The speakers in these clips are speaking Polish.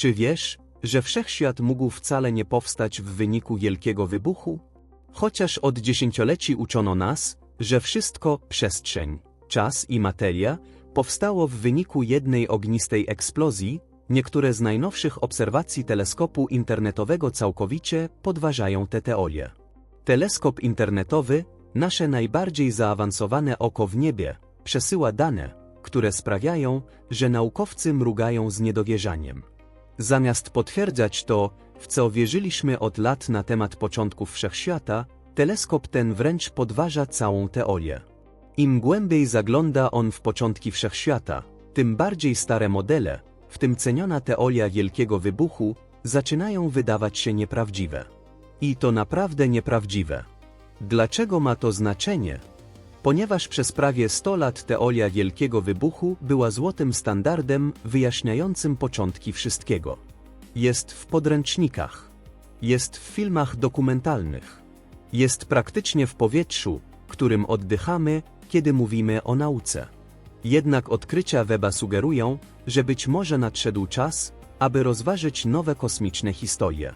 Czy wiesz, że wszechświat mógł wcale nie powstać w wyniku wielkiego wybuchu? Chociaż od dziesięcioleci uczono nas, że wszystko, przestrzeń, czas i materia, powstało w wyniku jednej ognistej eksplozji, niektóre z najnowszych obserwacji teleskopu internetowego całkowicie podważają tę teorię. Teleskop internetowy, nasze najbardziej zaawansowane oko w niebie, przesyła dane, które sprawiają, że naukowcy mrugają z niedowierzaniem. Zamiast potwierdzać to, w co wierzyliśmy od lat na temat początków wszechświata, teleskop ten wręcz podważa całą teorię. Im głębiej zagląda on w początki wszechświata, tym bardziej stare modele, w tym ceniona teoria wielkiego wybuchu, zaczynają wydawać się nieprawdziwe. I to naprawdę nieprawdziwe. Dlaczego ma to znaczenie? Ponieważ przez prawie 100 lat teoria wielkiego wybuchu była złotym standardem wyjaśniającym początki wszystkiego. Jest w podręcznikach. Jest w filmach dokumentalnych. Jest praktycznie w powietrzu, którym oddychamy, kiedy mówimy o nauce. Jednak odkrycia Weba sugerują, że być może nadszedł czas, aby rozważyć nowe kosmiczne historie.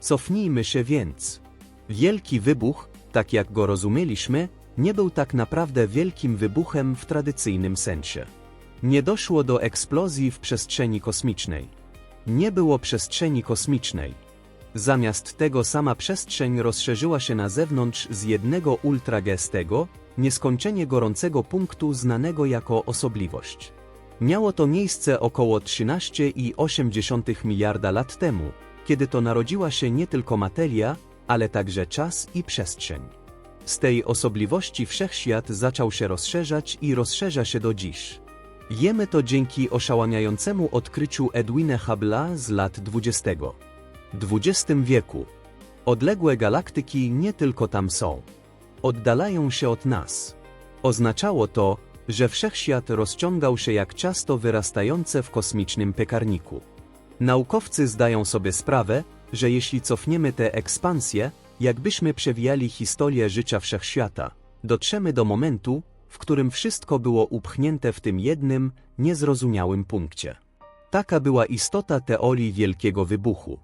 Cofnijmy się więc. Wielki wybuch, tak jak go rozumieliśmy, nie był tak naprawdę wielkim wybuchem w tradycyjnym sensie. Nie doszło do eksplozji w przestrzeni kosmicznej. Nie było przestrzeni kosmicznej. Zamiast tego sama przestrzeń rozszerzyła się na zewnątrz z jednego ultragestego, nieskończenie gorącego punktu znanego jako osobliwość. Miało to miejsce około 13,8 miliarda lat temu, kiedy to narodziła się nie tylko materia, ale także czas i przestrzeń. Z tej osobliwości wszechświat zaczął się rozszerzać i rozszerza się do dziś. Jemy to dzięki oszałamiającemu odkryciu Edwina Hubble'a z lat 20. XX wieku. Odległe galaktyki nie tylko tam są. Oddalają się od nas. Oznaczało to, że wszechświat rozciągał się jak ciasto wyrastające w kosmicznym piekarniku. Naukowcy zdają sobie sprawę, że jeśli cofniemy tę ekspansję, jakbyśmy przewijali historię życia wszechświata, dotrzemy do momentu, w którym wszystko było upchnięte w tym jednym, niezrozumiałym punkcie. Taka była istota teorii Wielkiego Wybuchu.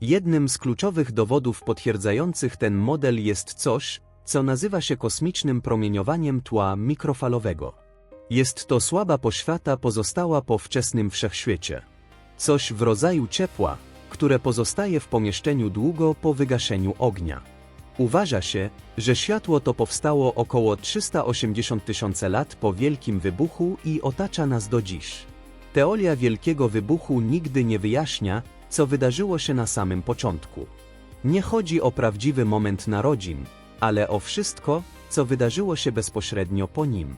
Jednym z kluczowych dowodów potwierdzających ten model jest coś, co nazywa się kosmicznym promieniowaniem tła mikrofalowego. Jest to słaba poświata pozostała po wczesnym wszechświecie. Coś w rodzaju ciepła, które pozostaje w pomieszczeniu długo po wygaszeniu ognia. Uważa się, że światło to powstało około 380 tysięcy lat po Wielkim Wybuchu i otacza nas do dziś. Teoria Wielkiego Wybuchu nigdy nie wyjaśnia, co wydarzyło się na samym początku. Nie chodzi o prawdziwy moment narodzin, ale o wszystko, co wydarzyło się bezpośrednio po nim.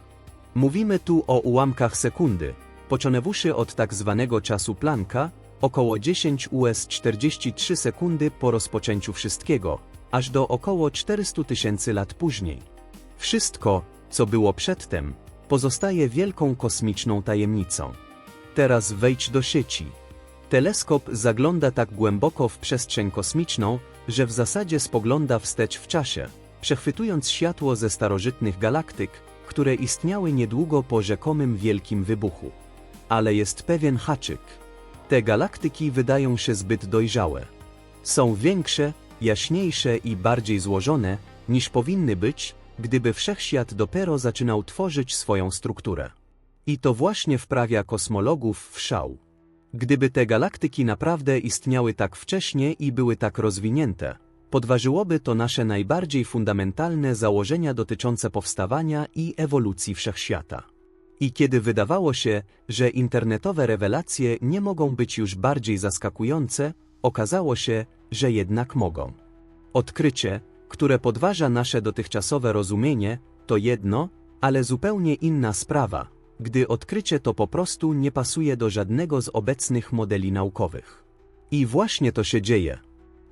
Mówimy tu o ułamkach sekundy, począwszy od tak zwanego czasu Plancka, około 10 US 43 sekundy po rozpoczęciu wszystkiego, aż do około 400 tysięcy lat później. Wszystko, co było przedtem, pozostaje wielką kosmiczną tajemnicą. Teraz wejdź do sieci. Teleskop zagląda tak głęboko w przestrzeń kosmiczną, że w zasadzie spogląda wstecz w czasie, przechwytując światło ze starożytnych galaktyk, które istniały niedługo po rzekomym wielkim wybuchu. Ale jest pewien haczyk. Te galaktyki wydają się zbyt dojrzałe. Są większe, jaśniejsze i bardziej złożone, niż powinny być, gdyby wszechświat dopiero zaczynał tworzyć swoją strukturę. I to właśnie wprawia kosmologów w szał. Gdyby te galaktyki naprawdę istniały tak wcześnie i były tak rozwinięte, podważyłoby to nasze najbardziej fundamentalne założenia dotyczące powstawania i ewolucji wszechświata. I kiedy wydawało się, że internetowe rewelacje nie mogą być już bardziej zaskakujące, okazało się, że jednak mogą. Odkrycie, które podważa nasze dotychczasowe rozumienie, to jedno, ale zupełnie inna sprawa, gdy odkrycie to po prostu nie pasuje do żadnego z obecnych modeli naukowych. I właśnie to się dzieje.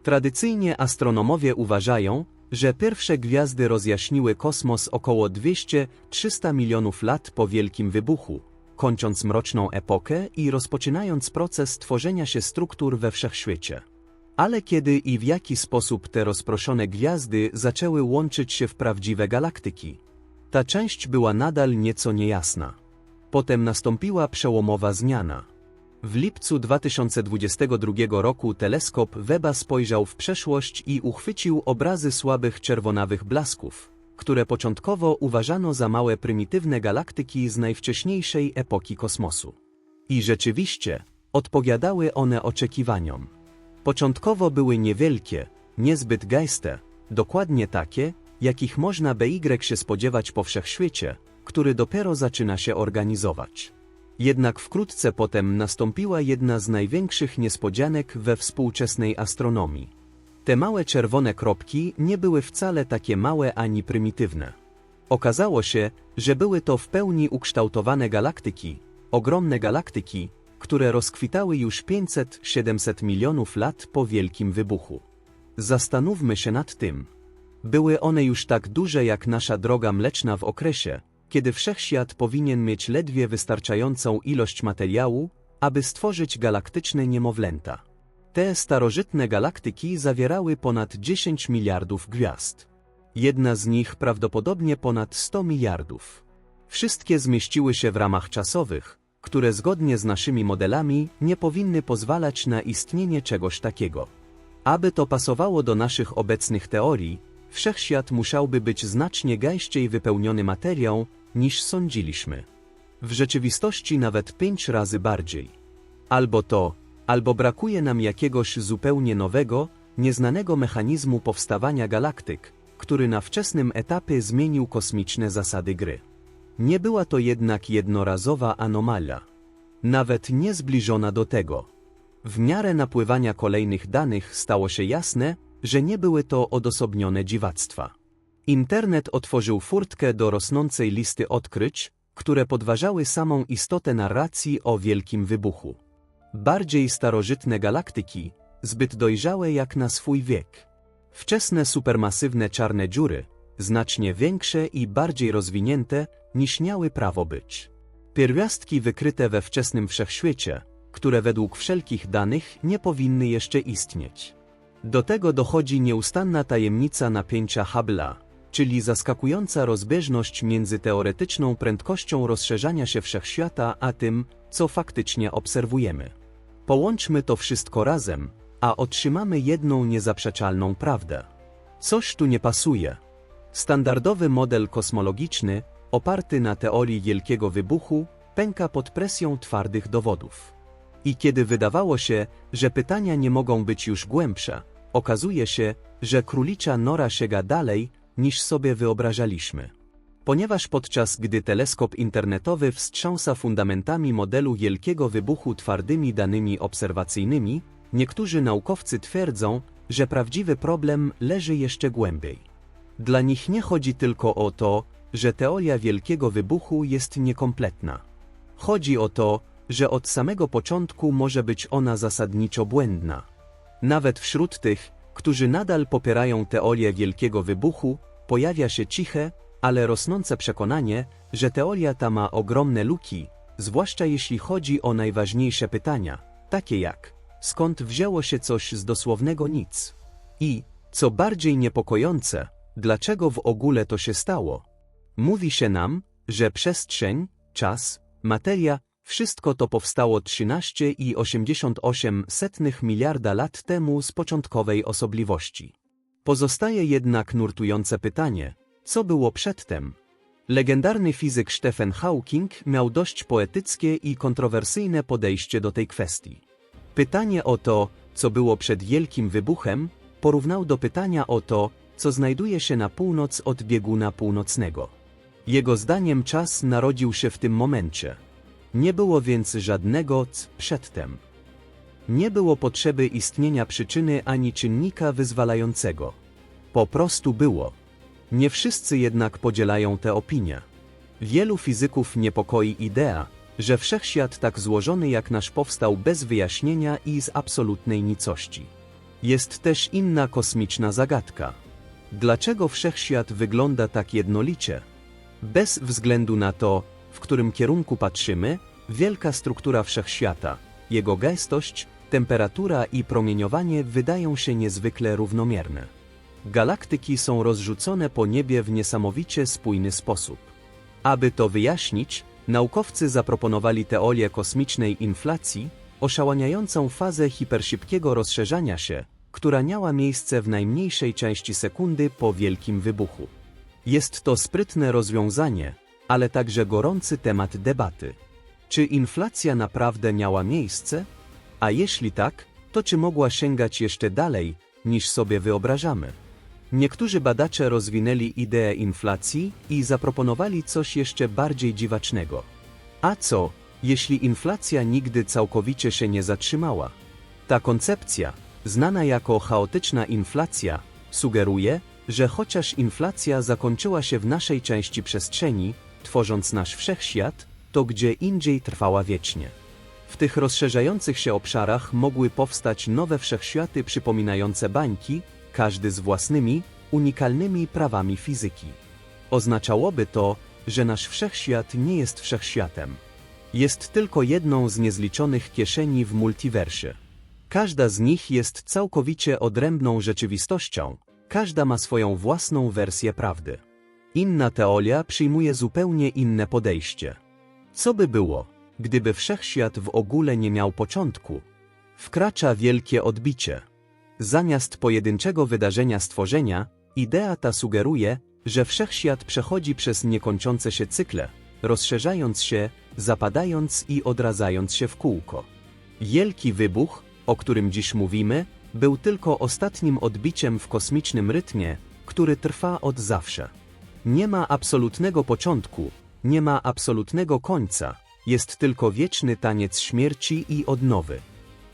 Tradycyjnie astronomowie uważają, że pierwsze gwiazdy rozjaśniły kosmos około 200-300 milionów lat po Wielkim Wybuchu, kończąc mroczną epokę i rozpoczynając proces tworzenia się struktur we wszechświecie. Ale kiedy i w jaki sposób te rozproszone gwiazdy zaczęły łączyć się w prawdziwe galaktyki? Ta część była nadal nieco niejasna. Potem nastąpiła przełomowa zmiana. W lipcu 2022 roku teleskop Weba spojrzał w przeszłość i uchwycił obrazy słabych czerwonawych blasków, które początkowo uważano za małe prymitywne galaktyki z najwcześniejszej epoki kosmosu. I rzeczywiście, odpowiadały one oczekiwaniom. Początkowo były niewielkie, niezbyt gęste, dokładnie takie, jakich można by się spodziewać po wszechświecie, który dopiero zaczyna się organizować. Jednak wkrótce potem nastąpiła jedna z największych niespodzianek we współczesnej astronomii. Te małe czerwone kropki nie były wcale takie małe ani prymitywne. Okazało się, że były to w pełni ukształtowane galaktyki, ogromne galaktyki, które rozkwitały już 500-700 milionów lat po wielkim wybuchu. Zastanówmy się nad tym. Były one już tak duże jak nasza droga mleczna w okresie, kiedy wszechświat powinien mieć ledwie wystarczającą ilość materiału, aby stworzyć galaktyczne niemowlęta. Te starożytne galaktyki zawierały ponad 10 miliardów gwiazd. Jedna z nich prawdopodobnie ponad 100 miliardów. Wszystkie zmieściły się w ramach czasowych, które zgodnie z naszymi modelami nie powinny pozwalać na istnienie czegoś takiego. Aby to pasowało do naszych obecnych teorii, wszechświat musiałby być znacznie gęściej wypełniony materią, niż sądziliśmy. W rzeczywistości nawet pięć razy bardziej. Albo to, albo brakuje nam jakiegoś zupełnie nowego, nieznanego mechanizmu powstawania galaktyk, który na wczesnym etapie zmienił kosmiczne zasady gry. Nie była to jednak jednorazowa anomalia. Nawet nie zbliżona do tego. W miarę napływania kolejnych danych stało się jasne, że nie były to odosobnione dziwactwa. Internet otworzył furtkę do rosnącej listy odkryć, które podważały samą istotę narracji o wielkim wybuchu. Bardziej starożytne galaktyki, zbyt dojrzałe jak na swój wiek. Wczesne supermasywne czarne dziury, znacznie większe i bardziej rozwinięte, niż miały prawo być. Pierwiastki wykryte we wczesnym wszechświecie, które według wszelkich danych nie powinny jeszcze istnieć. Do tego dochodzi nieustanna tajemnica napięcia Hubble'a, czyli zaskakująca rozbieżność między teoretyczną prędkością rozszerzania się wszechświata a tym, co faktycznie obserwujemy. Połączmy to wszystko razem, a otrzymamy jedną niezaprzeczalną prawdę. Coś tu nie pasuje. Standardowy model kosmologiczny, oparty na teorii wielkiego wybuchu, pęka pod presją twardych dowodów. I kiedy wydawało się, że pytania nie mogą być już głębsze, okazuje się, że królicza nora sięga dalej, niż sobie wyobrażaliśmy. Ponieważ podczas gdy teleskop internetowy wstrząsa fundamentami modelu wielkiego wybuchu twardymi danymi obserwacyjnymi, niektórzy naukowcy twierdzą, że prawdziwy problem leży jeszcze głębiej. Dla nich nie chodzi tylko o to, że teoria wielkiego wybuchu jest niekompletna. Chodzi o to, że od samego początku może być ona zasadniczo błędna. Nawet wśród tych, którzy nadal popierają teorię wielkiego wybuchu, pojawia się ciche, ale rosnące przekonanie, że teoria ta ma ogromne luki, zwłaszcza jeśli chodzi o najważniejsze pytania, takie jak skąd wzięło się coś z dosłownego nic i, co bardziej niepokojące, dlaczego w ogóle to się stało. Mówi się nam, że przestrzeń, czas, materia, wszystko to powstało 13,88 miliarda lat temu z początkowej osobliwości. Pozostaje jednak nurtujące pytanie, co było przedtem? Legendarny fizyk Stephen Hawking miał dość poetyckie i kontrowersyjne podejście do tej kwestii. Pytanie o to, co było przed wielkim wybuchem, porównał do pytania o to, co znajduje się na północ od bieguna północnego. Jego zdaniem czas narodził się w tym momencie. Nie było więc żadnego c przedtem. Nie było potrzeby istnienia przyczyny ani czynnika wyzwalającego. Po prostu było. Nie wszyscy jednak podzielają tę opinię. Wielu fizyków niepokoi idea, że wszechświat tak złożony jak nasz powstał bez wyjaśnienia i z absolutnej nicości. Jest też inna kosmiczna zagadka. Dlaczego wszechświat wygląda tak jednolicie? Bez względu na to, w którym kierunku patrzymy, wielka struktura wszechświata, jego gęstość, temperatura i promieniowanie wydają się niezwykle równomierne. Galaktyki są rozrzucone po niebie w niesamowicie spójny sposób. Aby to wyjaśnić, naukowcy zaproponowali teorię kosmicznej inflacji, oszałaniającą fazę hiperszybkiego rozszerzania się, która miała miejsce w najmniejszej części sekundy po wielkim wybuchu. Jest to sprytne rozwiązanie, ale także gorący temat debaty. Czy inflacja naprawdę miała miejsce? A jeśli tak, to czy mogła sięgać jeszcze dalej, niż sobie wyobrażamy? Niektórzy badacze rozwinęli ideę inflacji i zaproponowali coś jeszcze bardziej dziwacznego. A co, jeśli inflacja nigdy całkowicie się nie zatrzymała? Ta koncepcja, znana jako chaotyczna inflacja, sugeruje, że chociaż inflacja zakończyła się w naszej części przestrzeni, tworząc nasz wszechświat, to gdzie indziej trwała wiecznie. W tych rozszerzających się obszarach mogły powstać nowe wszechświaty przypominające bańki, każdy z własnymi, unikalnymi prawami fizyki. Oznaczałoby to, że nasz wszechświat nie jest wszechświatem. Jest tylko jedną z niezliczonych kieszeni w multiversie. Każda z nich jest całkowicie odrębną rzeczywistością, każda ma swoją własną wersję prawdy. Inna teoria przyjmuje zupełnie inne podejście. Co by było, gdyby wszechświat w ogóle nie miał początku? Wkracza wielkie odbicie. Zamiast pojedynczego wydarzenia stworzenia, idea ta sugeruje, że wszechświat przechodzi przez niekończące się cykle, rozszerzając się, zapadając i odradzając się w kółko. Wielki wybuch, o którym dziś mówimy, był tylko ostatnim odbiciem w kosmicznym rytmie, który trwa od zawsze. Nie ma absolutnego początku, nie ma absolutnego końca, jest tylko wieczny taniec śmierci i odnowy.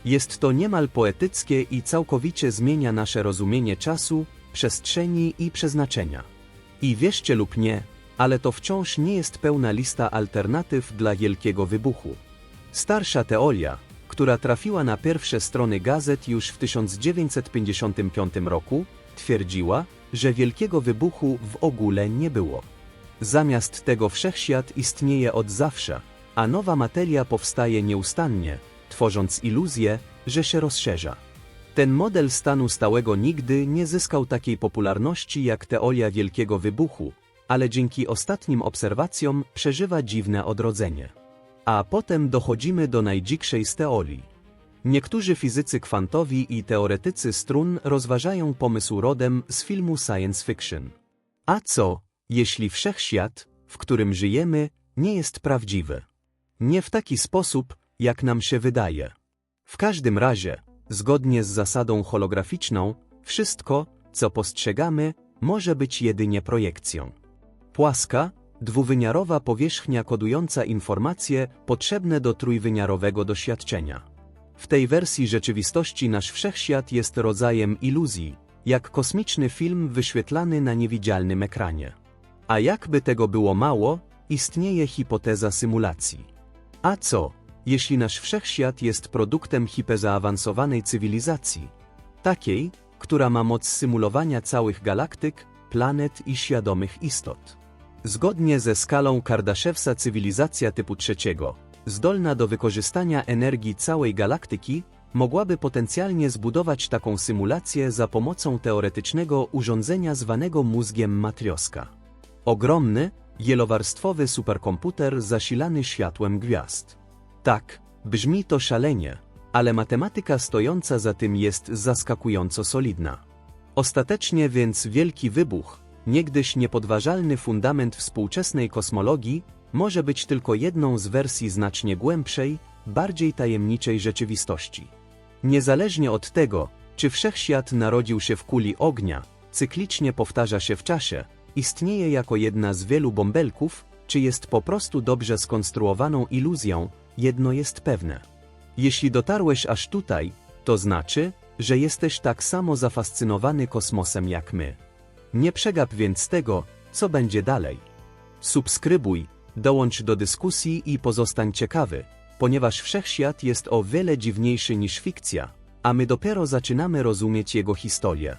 Jest to niemal poetyckie i całkowicie zmienia nasze rozumienie czasu, przestrzeni i przeznaczenia. I wierzcie lub nie, ale to wciąż nie jest pełna lista alternatyw dla wielkiego wybuchu. Starsza teoria, która trafiła na pierwsze strony gazet już w 1955 roku, twierdziła, że wielkiego wybuchu w ogóle nie było. Zamiast tego wszechświat istnieje od zawsze, a nowa materia powstaje nieustannie, tworząc iluzję, że się rozszerza. Ten model stanu stałego nigdy nie zyskał takiej popularności jak teoria wielkiego wybuchu, ale dzięki ostatnim obserwacjom przeżywa dziwne odrodzenie. A potem dochodzimy do najdzikszej z teorii. Niektórzy fizycy kwantowi i teoretycy strun rozważają pomysł rodem z filmu science fiction. A co, jeśli wszechświat, w którym żyjemy, nie jest prawdziwy? Nie w taki sposób, jak nam się wydaje. W każdym razie, zgodnie z zasadą holograficzną, wszystko, co postrzegamy, może być jedynie projekcją. Płaska, dwuwymiarowa powierzchnia kodująca informacje potrzebne do trójwymiarowego doświadczenia. W tej wersji rzeczywistości nasz wszechświat jest rodzajem iluzji, jak kosmiczny film wyświetlany na niewidzialnym ekranie. A jakby tego było mało, istnieje hipoteza symulacji. A co, jeśli nasz wszechświat jest produktem hiperzaawansowanej cywilizacji? Takiej, która ma moc symulowania całych galaktyk, planet i świadomych istot. Zgodnie ze skalą Kardaszewsa cywilizacja typu trzeciego, zdolna do wykorzystania energii całej galaktyki, mogłaby potencjalnie zbudować taką symulację za pomocą teoretycznego urządzenia zwanego mózgiem matrioska. Ogromny, wielowarstwowy superkomputer zasilany światłem gwiazd. Tak, brzmi to szalenie, ale matematyka stojąca za tym jest zaskakująco solidna. Ostatecznie więc wielki wybuch, niegdyś niepodważalny fundament współczesnej kosmologii, może być tylko jedną z wersji znacznie głębszej, bardziej tajemniczej rzeczywistości. Niezależnie od tego, czy wszechświat narodził się w kuli ognia, cyklicznie powtarza się w czasie, istnieje jako jedna z wielu bąbelków, czy jest po prostu dobrze skonstruowaną iluzją, jedno jest pewne. Jeśli dotarłeś aż tutaj, to znaczy, że jesteś tak samo zafascynowany kosmosem jak my. Nie przegap więc tego, co będzie dalej. Subskrybuj, dołącz do dyskusji i pozostań ciekawy, ponieważ wszechświat jest o wiele dziwniejszy niż fikcja, a my dopiero zaczynamy rozumieć jego historię.